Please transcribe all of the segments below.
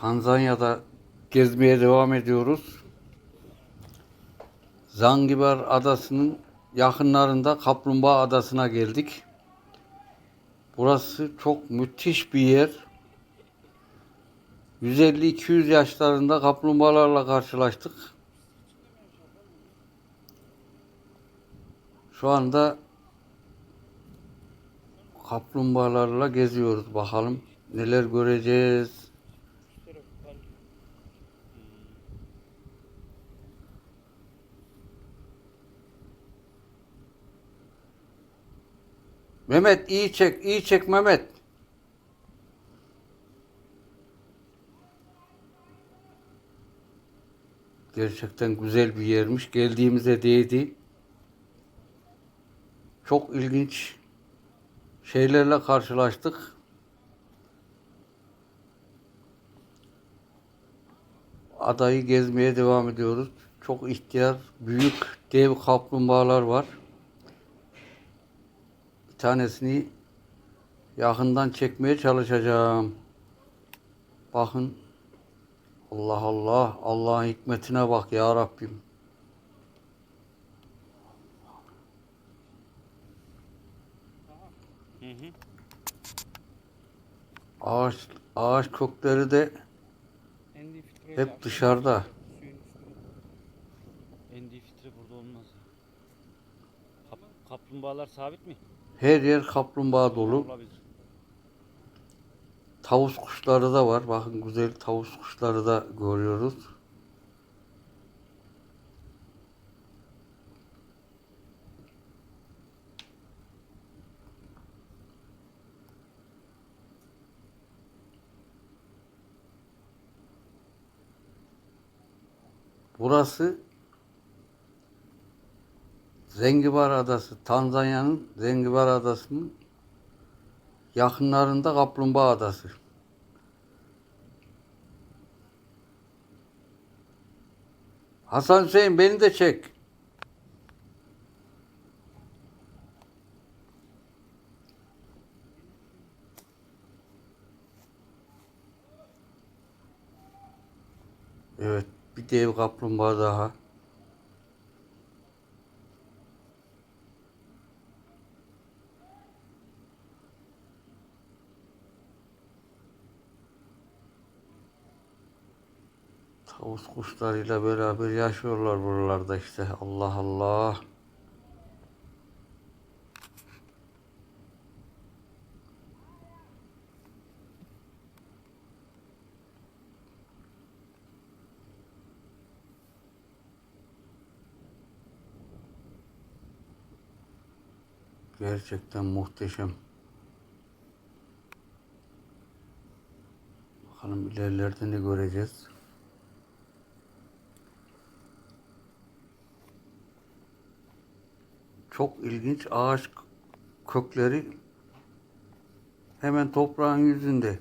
Tanzanya'da gezmeye devam ediyoruz. Zanzibar adasının yakınlarında Kaplumbağa Adası'na geldik. Burası çok müthiş bir yer. 150-200 yaşlarında kaplumbağalarla karşılaştık. Şu anda kaplumbağalarla geziyoruz bakalım neler göreceğiz. Mehmet iyi çek, iyi çek Mehmet. Gerçekten güzel bir yermiş. Geldiğimize değdi. Çok ilginç şeylerle karşılaştık. Adayı gezmeye devam ediyoruz. Çok ihtiyar, büyük, dev kaplumbağalar var. Tanesini yakından çekmeye çalışacağım. Bakın. Allah Allah. Allah'ın hikmetine bak ya Rabbim. Hı hı. Ağaç ağaç kökleri de hep dışarıda. Suyun üstünde. Endi fitre burada olmaz. Kap, kaplumbağalar sabit mi? Her yer kaplumbağa dolu. Tavus kuşları da var. Bakın güzel tavus kuşları da görüyoruz. Burası Zengibar Adası. Tanzanya'nın Zengibar Adası'nın yakınlarında Kaplumbağa Adası. Hasan Hüseyin beni de çek. Evet, bir dev kaplumbağa daha. Tavus kuşlarıyla beraber yaşıyorlar buralarda işte. Allah Allah. Gerçekten muhteşem. Bakalım ilerlerde ne göreceğiz. Çok ilginç ağaç kökleri hemen toprağın yüzünde.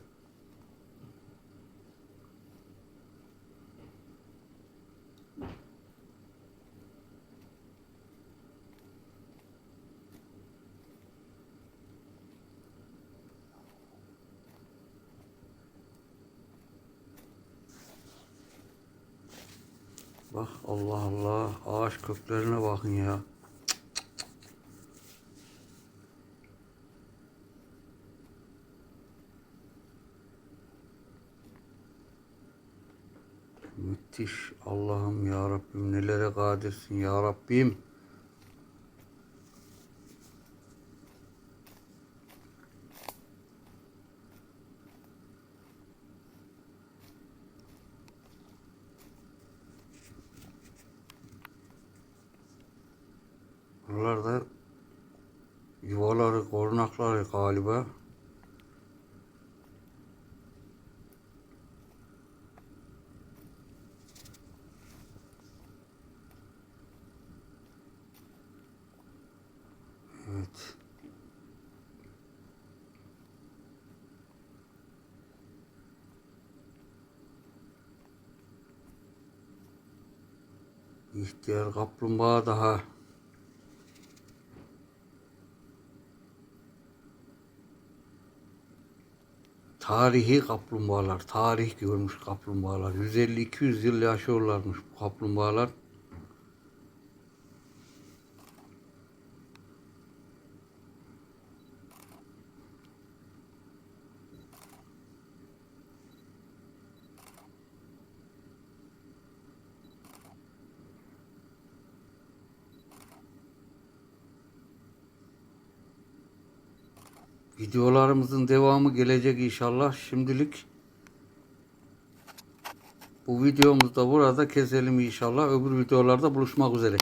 Bak Allah Allah ağaç köklerine bakın ya. Müthiş Allah'ım ya Rabbim nelere kadirsin ya Rabbim. Buralarda yuvaları, korunakları galiba. İhtiyar kaplumbağa daha. tarihi kaplumbağalar, tarih görmüş kaplumbağalar. 150-200 yıl yaşıyorlarmış bu kaplumbağalar. Videolarımızın devamı gelecek inşallah. Şimdilik bu videomuzu da burada keselim inşallah. Öbür videolarda buluşmak üzere.